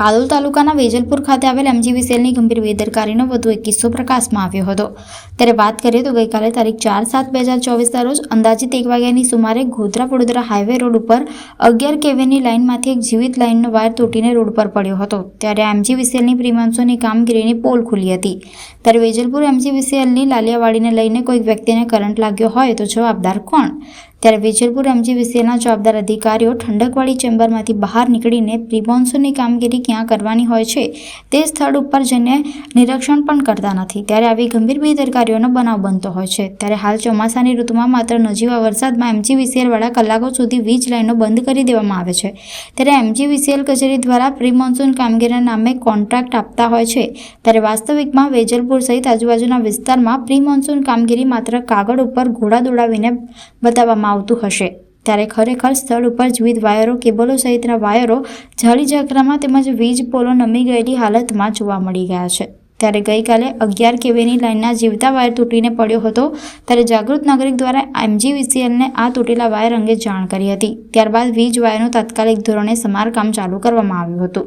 કાલોલ તાલુકાના વેજલપુર ખાતે આવેલ એમજીવીસીએલની ગંભીર બેદરકારીનો વધુ એક કિસ્સો પ્રકાશમાં આવ્યો હતો. ત્યારે વાત કરીએ તો ગઈકાલે તારીખ ચાર સાત બે હજાર ચોવીસના રોજ અંદાજિત એક વાગ્યાની સુમારે ગોધરા વડોદરા હાઈવે રોડ ઉપર અગિયાર કેવીની લાઇનમાંથી એક જીવિત લાઇનનો વાયર તૂટીને રોડ પર પડ્યો હતો. ત્યારે એમજીવીસીએલની પ્રીમાંસોની કામગીરીની પોલ ખુલી હતી. ત્યારે વેજલપુર એમજીવીસીએલની લાલિયાવાડીને લઈને કોઈક વ્યક્તિને કરંટ લાગ્યો હોય તો જવાબદાર કોણ? ત્યારે વેજલપુર એમજીવીસીએલના જવાબદાર અધિકારીઓ ઠંડકવાળી ચેમ્બરમાંથી બહાર નીકળીને પ્રિમોન્સૂનની કામગીરી ક્યાં કરવાની હોય છે તે સ્થળ ઉપર જઈને નિરીક્ષણ પણ કરતા નથી. ત્યારે આવી ગંભીર બેદરકારીઓનો બનાવ બનતો હોય છે. ત્યારે હાલ ચોમાસાની ઋતુમાં માત્ર નજીવા વરસાદમાં એમજી વિસીએલવાળા કલાકો સુધી વીજ લાઈનો બંધ કરી દેવામાં આવે છે. ત્યારે એમજી વિસીએલ કચેરી દ્વારા પ્રિમોન્સૂન કામગીરીના નામે કોન્ટ્રાક્ટ આપતા હોય છે. ત્યારે વાસ્તવિકમાં વેજલપુર સહિત આજુબાજુના વિસ્તારમાં પ્રી મોન્સૂન કામગીરી માત્ર કાગળ ઉપર ઘોડા દોડાવીને બતાવવામાં આવતું હશે. ત્યારે ખરેખર સ્થળ ઉપર વિવિધ વાયરો, કેબલો સહિતના વાયરો જાળી ઝાકરામાં તેમજ વીજ પોલો નમી ગયેલી હાલતમાં જોવા મળી ગયા છે. ત્યારે ગઈકાલે અગિયાર કેવીની લાઇનના જીવતા વાયર તૂટીને પડ્યો હતો. ત્યારે જાગૃત નાગરિક દ્વારા એમજીવીસીએલને આ તૂટેલા વાયર અંગે જાણ કરી હતી. ત્યારબાદ વીજ વાયરનું તાત્કાલિક ધોરણે સમારકામ ચાલુ કરવામાં આવ્યું હતું.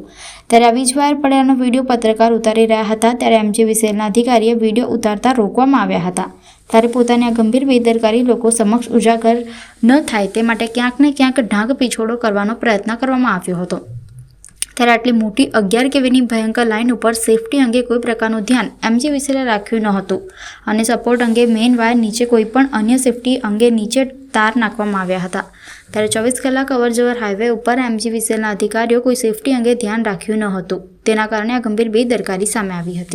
ત્યારે આ વીજ વાયર પડ્યાનો વીડિયો પત્રકાર ઉતારી રહ્યા હતા. ત્યારે એમજીવીસીએલના અધિકારીએ વીડિયો ઉતારતા રોકવામાં આવ્યા હતા. ત્યારે પોતાની આ ગંભીર બેદરકારી લોકો સમક્ષ ઉજાગર ન થાય તે માટે ક્યાંક ને ક્યાંક ઢાંક પીછોડો કરવાનો પ્રયત્ન કરવામાં આવ્યો હતો. ત્યારે આટલી મોટી અગિયાર કેવીની ભયંકર લાઇન ઉપર સેફટી અંગે કોઈ પ્રકારનું ધ્યાન એમજી વિસેલે રાખ્યું ન હતું અને સપોર્ટ અંગે મેઇન વાયર નીચે કોઈ પણ અન્ય સેફટી અંગે નીચે તાર નાખવામાં આવ્યા હતા. ત્યારે ચોવીસ કલાક અવરજવર હાઈવે ઉપર એમજી વિસેલના અધિકારીઓ કોઈ સેફટી અંગે ધ્યાન રાખ્યું ન હતું. તેના કારણે આ ગંભીર બેદરકારી સામે આવી હતી.